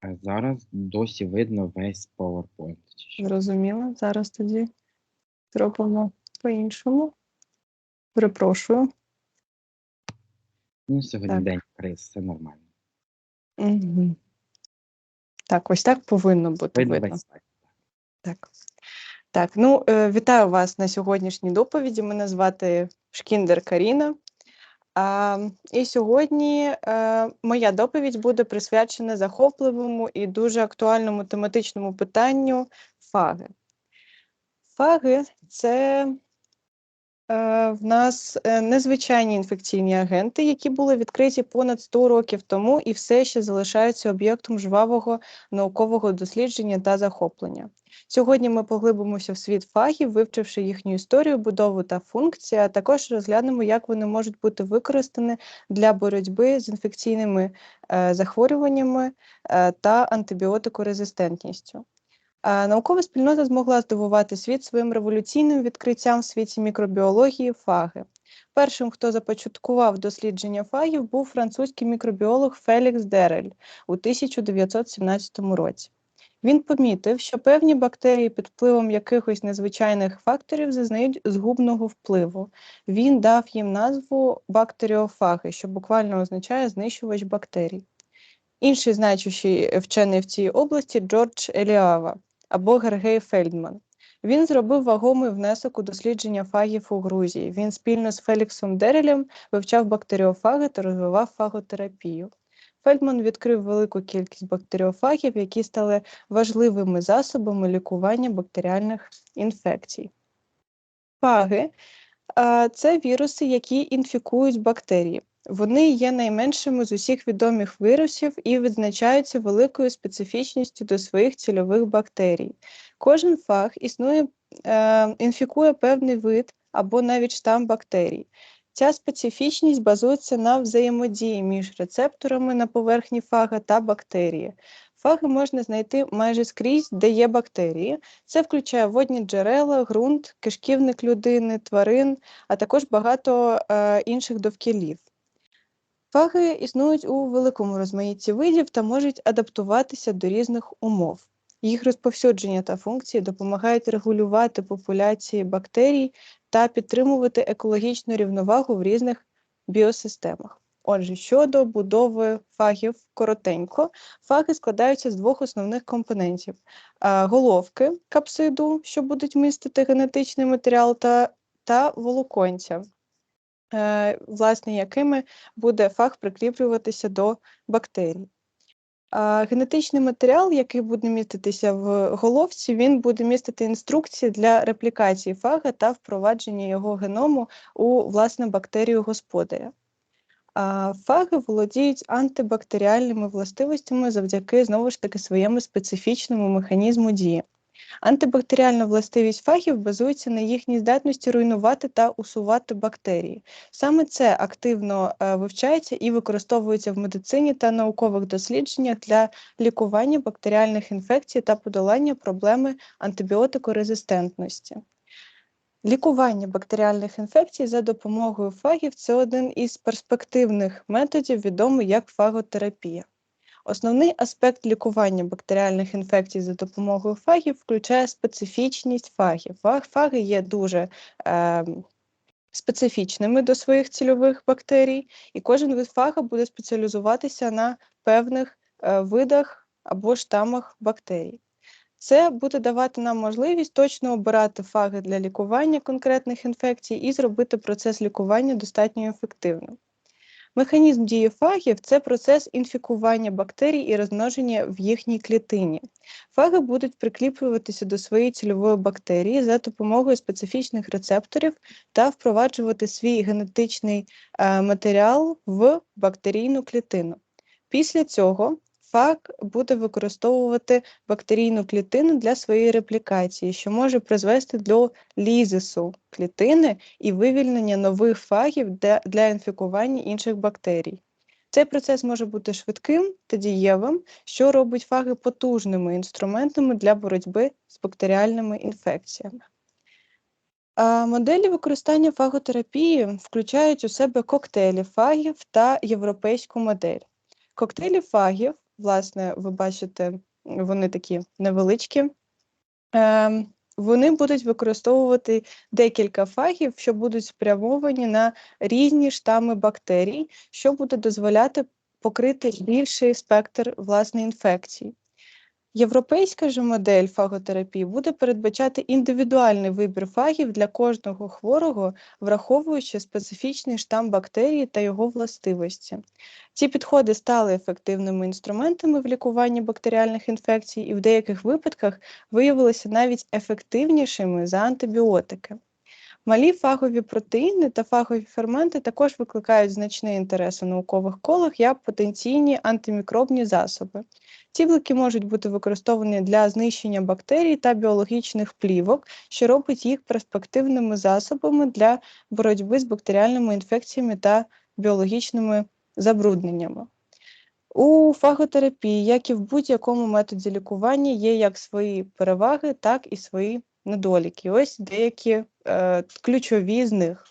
А зараз досі видно весь PowerPoint. Зрозуміло. Зараз тоді зробимо по-іншому. Перепрошую. Ну, сьогодні Так. день криз, все нормально. Угу. Так, ось так повинно бути Видно видно. Так. Так, ну е, вітаю вас на сьогоднішній доповіді. Мене звати Шкіндер Каріна. А, і сьогодні е, моя доповідь буде присвячена захопливому і дуже актуальному тематичному питанню фаги. Фаги це в нас е, незвичайні інфекційні агенти, які були відкриті понад 100 років тому і все ще залишаються об'єктом жвавого наукового дослідження та захоплення. Сьогодні ми поглибимося в світ фагів, вивчивши їхню історію, будову та функції, а також розглянемо, як вони можуть бути використані для боротьби з інфекційними е, захворюваннями е, та антибіотикорезистентністю. Наукова спільнота змогла здивувати світ своїм революційним відкриттям в світі мікробіології фаги. Першим, хто започаткував дослідження фагів, був французький мікробіолог Фелікс Дерель у 1917 році. Він помітив, що певні бактерії під впливом якихось незвичайних факторів зазнають згубного впливу. Він дав їм назву бактеріофаги, що буквально означає знищувач бактерій. Інший значущий вчений в цій області Джордж Еліава або Гергей Фельдман. Він зробив вагомий внесок у дослідження фагів у Грузії. Він спільно з Феліксом Дерелем вивчав бактеріофаги та розвивав фаготерапію. Фельдман відкрив велику кількість бактеріофагів, які стали важливими засобами лікування бактеріальних інфекцій. Фаги це віруси, які інфікують бактерії. Вони є найменшими з усіх відомих вірусів і відзначаються великою специфічністю до своїх цільових бактерій. Кожен фаг існує, е, інфікує певний вид або навіть штам бактерій. Ця специфічність базується на взаємодії між рецепторами на поверхні фага та бактерії. Фаги можна знайти майже скрізь, де є бактерії. Це включає водні джерела, ґрунт, кишківник людини, тварин, а також багато е, інших довкілів. Фаги існують у великому розмаїтті видів та можуть адаптуватися до різних умов. Їх розповсюдження та функції допомагають регулювати популяції бактерій та підтримувати екологічну рівновагу в різних біосистемах. Отже, щодо будови фагів коротенько, фаги складаються з двох основних компонентів: головки капсиду, що будуть містити генетичний матеріал, та, та волоконця, е, власне, якими буде фаг прикріплюватися до бактерій. Генетичний матеріал, який буде міститися в головці, він буде містити інструкції для реплікації фага та впровадження його геному у власне бактерію господаря. Фаги володіють антибактеріальними властивостями завдяки знову ж таки своєму специфічному механізму дії. Антибактеріальна властивість фагів базується на їхній здатності руйнувати та усувати бактерії. Саме це активно е, вивчається і використовується в медицині та наукових дослідженнях для лікування бактеріальних інфекцій та подолання проблеми антибіотикорезистентності. Лікування бактеріальних інфекцій за допомогою фагів це один із перспективних методів, відомий як фаготерапія. Основний аспект лікування бактеріальних інфекцій за допомогою фагів включає специфічність фагів. Фаги є дуже е, специфічними до своїх цільових бактерій, і кожен вид фага буде спеціалізуватися на певних е, видах або штамах бактерій. Це буде давати нам можливість точно обирати фаги для лікування конкретних інфекцій і зробити процес лікування достатньо ефективним. Механізм дії фагів це процес інфікування бактерій і розмноження в їхній клітині. Фаги будуть прикріплюватися до своєї цільової бактерії за допомогою специфічних рецепторів та впроваджувати свій генетичний е, матеріал в бактерійну клітину. Після цього фаг буде використовувати бактерійну клітину для своєї реплікації, що може призвести до лізису клітини і вивільнення нових фагів для, інфікування інших бактерій. Цей процес може бути швидким та дієвим, що робить фаги потужними інструментами для боротьби з бактеріальними інфекціями. А, Моделі використання фаготерапії включають у себе коктейлі фагів та європейську модель. Коктейлі фагів власне, ви бачите, вони такі невеличкі. Ем, вони будуть використовувати декілька фагів, що будуть спрямовані на різні штами бактерій, що буде дозволяти покрити більший спектр власне інфекцій. Європейська ж модель фаготерапії буде передбачати індивідуальний вибір фагів для кожного хворого, враховуючи специфічний штам бактерії та його властивості. Ці підходи стали ефективними інструментами в лікуванні бактеріальних інфекцій і в деяких випадках виявилися навіть ефективнішими за антибіотики. Малі фагові протеїни та фагові ферменти також викликають значний інтерес у наукових колах як потенційні антимікробні засоби. Ці блоки можуть бути використовані для знищення бактерій та біологічних плівок, що робить їх перспективними засобами для боротьби з бактеріальними інфекціями та біологічними забрудненнями. У фаготерапії, як і в будь-якому методі лікування, є як свої переваги, так і свої недоліки. Ось деякі е, ключові з них.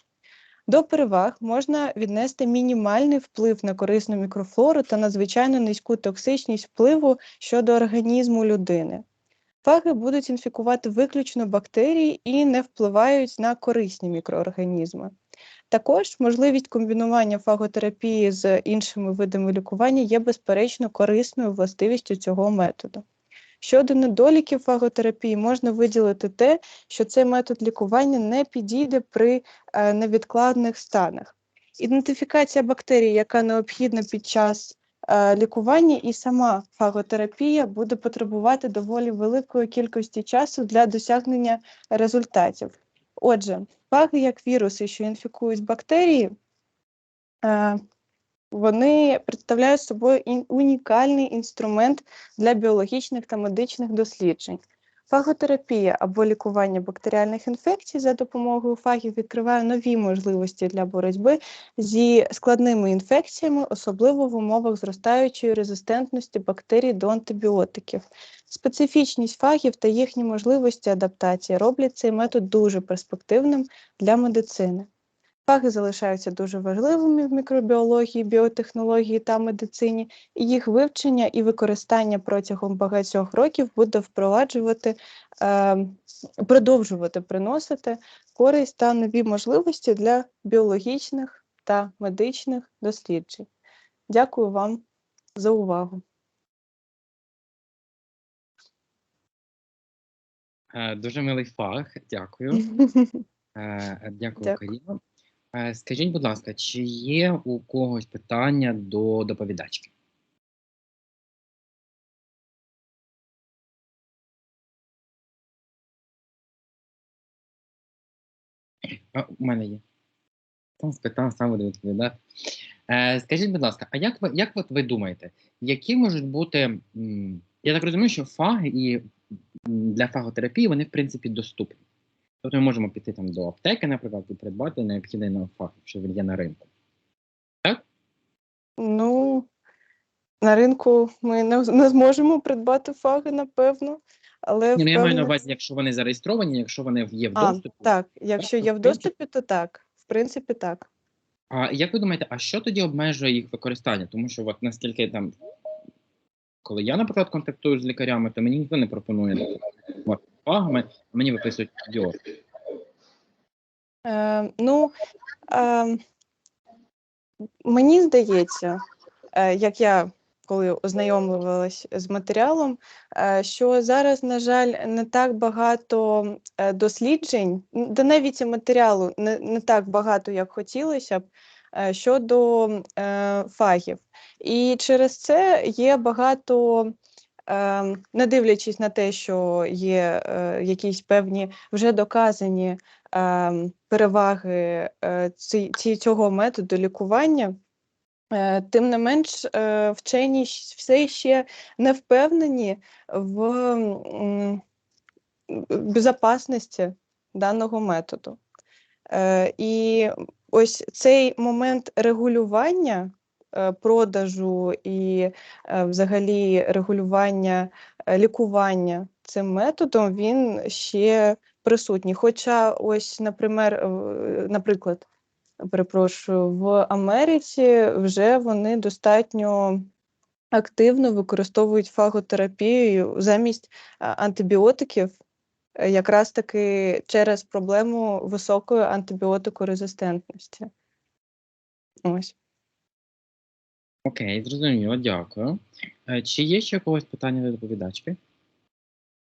До переваг можна віднести мінімальний вплив на корисну мікрофлору та надзвичайно низьку токсичність впливу щодо організму людини. Фаги будуть інфікувати виключно бактерії і не впливають на корисні мікроорганізми. Також можливість комбінування фаготерапії з іншими видами лікування є безперечно корисною властивістю цього методу. Щодо недоліків фаготерапії, можна виділити те, що цей метод лікування не підійде при е, невідкладних станах. Ідентифікація бактерій, яка необхідна під час е, лікування, і сама фаготерапія буде потребувати доволі великої кількості часу для досягнення результатів. Отже, фаги, як віруси, що інфікують бактерії, е, вони представляють собою унікальний інструмент для біологічних та медичних досліджень. Фаготерапія або лікування бактеріальних інфекцій за допомогою фагів відкриває нові можливості для боротьби зі складними інфекціями, особливо в умовах зростаючої резистентності бактерій до антибіотиків. Специфічність фагів та їхні можливості адаптації роблять цей метод дуже перспективним для медицини. Фаги залишаються дуже важливими в мікробіології, біотехнології та медицині, і їх вивчення і використання протягом багатьох років буде впроваджувати, е, продовжувати приносити користь та нові можливості для біологічних та медичних досліджень. Дякую вам за увагу. Е, дуже милий фах, дякую. Е, дякую, Дякую. Е, скажіть, будь ласка, чи є у когось питання до доповідачки? А, у мене є. Там спитав, сам буду відповідати. Е, скажіть, будь ласка, а як ви як от ви думаєте, які можуть бути. Я так розумію, що фаги і для фаготерапії вони в принципі доступні. Тобто ми можемо піти там до аптеки, наприклад, і придбати необхідний нам фах, якщо він є на ринку. Так? Ну, на ринку ми не, не зможемо придбати фаги, напевно. Але Ні, ну, я маю на увазі, якщо вони зареєстровані, якщо вони є в А, доступі. так, якщо Так, є в в доступі, то так. В принципі, так. А як ви думаєте, а що тоді обмежує їх використання? Тому що, от наскільки там, коли я, наприклад, контактую з лікарями, то мені ніхто не пропонує от, фагами, мені виписують діор. Е, ну, е, мені здається, е, як я коли ознайомлювалась з матеріалом, е, що зараз, на жаль, не так багато е, досліджень, да навіть і матеріалу не, не так багато, як хотілося б, е, щодо е, фагів. І через це є багато. Е, Не дивлячись на те, що є е, якісь певні вже доказані е, переваги е, цього методу лікування, е, тим не менш вчені все ще не впевнені в м, безопасності даного методу. І ось цей момент регулювання продажу і е, взагалі регулювання е, лікування цим методом він ще присутній. Хоча, ось, наприклад, наприклад, перепрошую, в Америці вже вони достатньо активно використовують фаготерапію замість антибіотиків, е, якраз таки через проблему високої антибіотикорезистентності. Ось. Окей, зрозуміло, дякую. Е, Чи є ще когось питання до доповідачки?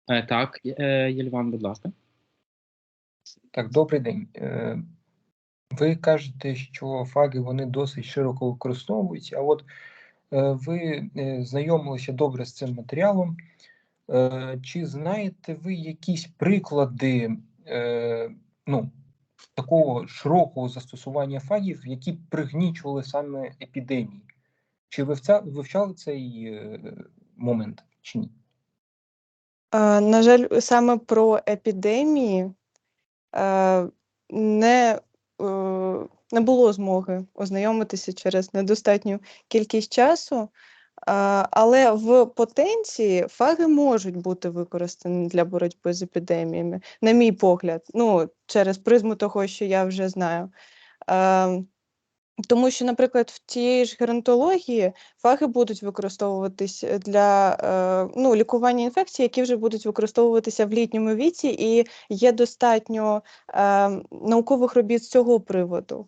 Е, Так, е, Єльван, будь ласка. Так, добрий день. Е, Ви кажете, що фаги вони досить широко використовуються, а от ви знайомилися добре з цим матеріалом. Чи знаєте ви якісь приклади ну, такого широкого застосування фагів, які пригнічували саме епідемії? Чи вивчали цей е, момент чи ні? На жаль, саме про епідемії е, не, е, не було змоги ознайомитися через недостатню кількість часу, але в потенції фаги можуть бути використані для боротьби з епідеміями, на мій погляд, ну, через призму того, що я вже знаю. Е, Тому що, наприклад, в тієї ж геронтології фаги будуть використовуватись для е, ну, лікування інфекцій, які вже будуть використовуватися в літньому віці, і є достатньо е, наукових робіт з цього приводу.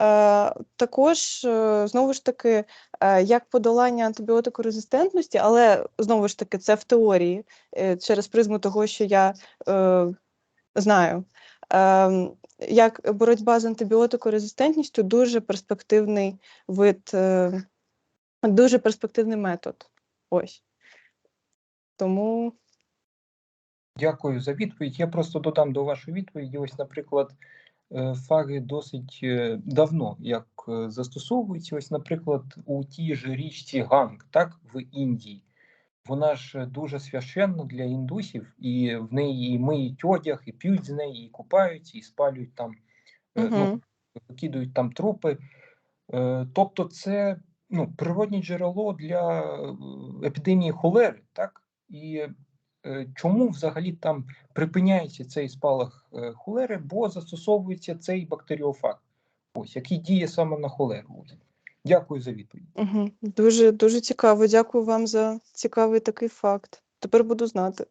Е, також, е, знову ж таки, е, як подолання антибіотикорезистентності, але знову ж таки, це в теорії е, через призму того, що я е, знаю. Ем, як боротьба з антибіотикорезистентністю дуже перспективний вид, е, дуже перспективний метод. Ось. Тому Дякую за відповідь. Я просто додам до вашої відповіді. Ось, наприклад, е, фаги досить е, давно як застосовуються. Ось, наприклад, у тій ж річці Ганг, так, в Індії. Вона ж дуже священна для індусів, і в неї і миють одяг, і п'ють з неї, і купаються, і спалюють там, е, ну, викидують там трупи. Е, Тобто, це ну, природне джерело для е, епідемії холери, так? І е, чому взагалі там припиняється цей спалах е, холери, бо застосовується цей бактеріофаг, ось який діє саме на холеру. Дякую за відповідь. Угу. Дуже, дуже цікаво. Дякую вам за цікавий такий факт. Тепер буду знати.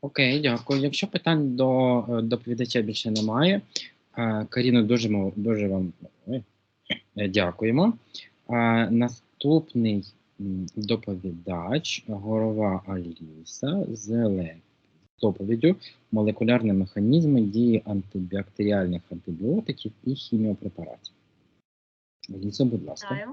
Окей, дякую. Якщо питань до е, доповідача більше немає, е, Каріно, дуже, дуже вам е, дякуємо. Наступний доповідач Горова Аліса з лек- доповіддю молекулярні механізми дії антибактеріальних антибіотиків і хіміопрепаратів. Лізо, будь ласка.